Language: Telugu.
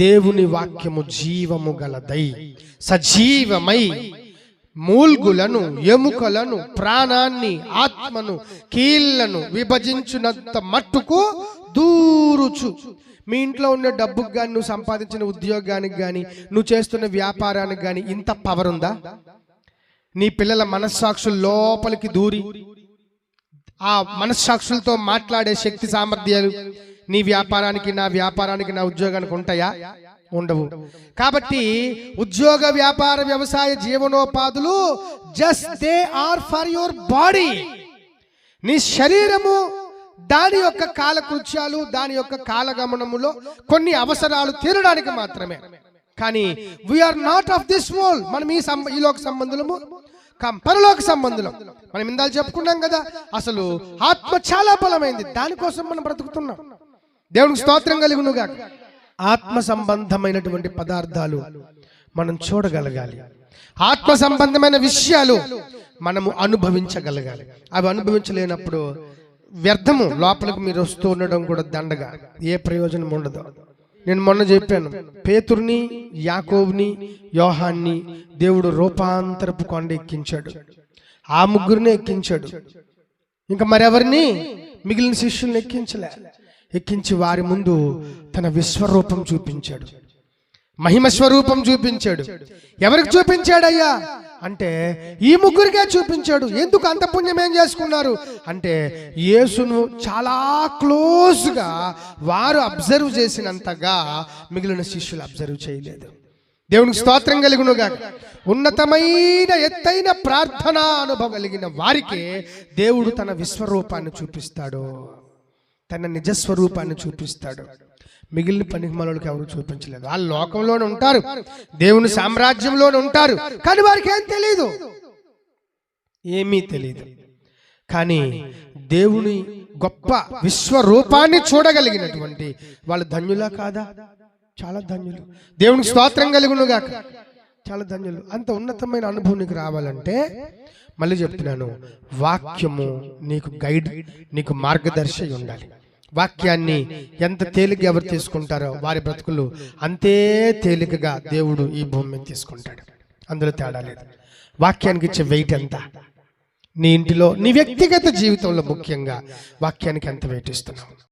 దేవుని వాక్యము జీవము గలదై సజీవమై మూల్గులను ఎముకలను ప్రాణాన్ని ఆత్మను కీళ్ళను విభజించినంత మట్టుకు దూరుచు. మీ ఇంట్లో ఉన్న డబ్బుకు కానీ నువ్వు సంపాదించిన ఉద్యోగానికి కానీ నువ్వు చేస్తున్న వ్యాపారానికి కానీ ఇంత పవర్ ఉందా? నీ పిల్లల మనస్సాక్షుల లోపలికి దూరి ఆ మనస్సాక్షులతో మాట్లాడే శక్తి సామర్థ్యాలు నీ వ్యాపారానికి నా వ్యాపారానికి నా ఉద్యోగానికి ఉంటాయా? ఉండవు. కాబట్టి ఉద్యోగ వ్యాపార వ్యవసాయ జీవనోపాధులు just they are for your body నీ శరీరము దాని యొక్క కాలకృత్యాలు దాని యొక్క కాలగమనములో కొన్ని అవసరాలు తీరడానికి మాత్రమే. కానీ we are not of this world మనం ఈ సం ఈ సంబంధులము. కం- పరలోక సంబంధులం. మనం ఇందాలు చెప్పుకున్నాం కదా అసలు ఆత్మ చాలా బలమైంది. దానికోసం మనం బ్రతుకుతున్నాం. దేవునికి స్తోత్రం కలిగినగా ఆత్మ సంబంధమైనటువంటి పదార్థాలు మనం చూడగలగాలి. ఆత్మ సంబంధమైన విషయాలు మనము అనుభవించగలగాలి. అవి అనుభవించలేనప్పుడు వ్యర్థము లోపలికి మీరు వస్తూ ఉండడం కూడా దండగా. ఏ ప్రయోజనం ఉండదు. నేను మొన్న చెప్పాను పేతుర్ని యాకోవ్ని యోహాన్ని దేవుడు రూపాంతరపు కొండ ఎక్కించాడు. ఆ ముగ్గురిని ఎక్కించాడు. ఇంకా మరెవరిని? మిగిలిన శిష్యుల్ని ఎక్కించలే. ఎక్కించి వారి ముందు తన విశ్వరూపం చూపించాడు. మహిమ స్వరూపం చూపించాడు. ఎవరికి చూపించాడయ్యా? అంటే ఈ ముగ్గురికే చూపించాడు. ఎందుకు అంత పుణ్యం ఏం చేసుకున్నారు? అంటే యేసును చాలా క్లోజ్గా వారు అబ్జర్వ్ చేసినంతగా మిగిలిన శిష్యులు అబ్జర్వ్ చేయలేదు. దేవునికి స్తోత్రం కలిగినగా ఉన్నతమైన ఎత్తైన ప్రార్థన అనుభవం కలిగిన వారికి దేవుడు తన విశ్వరూపాన్ని చూపిస్తాడు. తన నిజస్వరూపాన్ని చూపిస్తాడు. మిగిలిన పనికి ఎవరు చూపించలేదు. వాళ్ళు లోకంలోనే ఉంటారు. దేవుని సామ్రాజ్యంలోనే ఉంటారు. కానీ వారికి ఏం తెలియదు ఏమీ తెలియదు కానీ దేవుని గొప్ప విశ్వరూపాన్ని చూడగలిగినటువంటి వాళ్ళు ధన్యులా కాదా? చాలా ధన్యులు. దేవునికి స్తోత్రం కలిగినగా చాలా ధన్యులు. అంత ఉన్నతమైన అనుభవం రావాలంటే మళ్ళీ చెప్తున్నాను వాక్యము నీకు గైడ్ నీకు మార్గదర్శి ఉండాలి. వాక్యాన్ని ఎంత తేలిక ఎవరు తీసుకుంటారో వారి బ్రతుకులు అంతే తేలికగా దేవుడు ఈ భూమి మీద తీసుకుంటాడు. అందులో తేడా లేదు. వాక్యానికి ఇచ్చే వెయిట్ ఎంత? నీ ఇంటిలో నీ వ్యక్తిగత జీవితంలో ముఖ్యంగా వాక్యానికి ఎంత వెయిట్ ఇస్తున్నావు?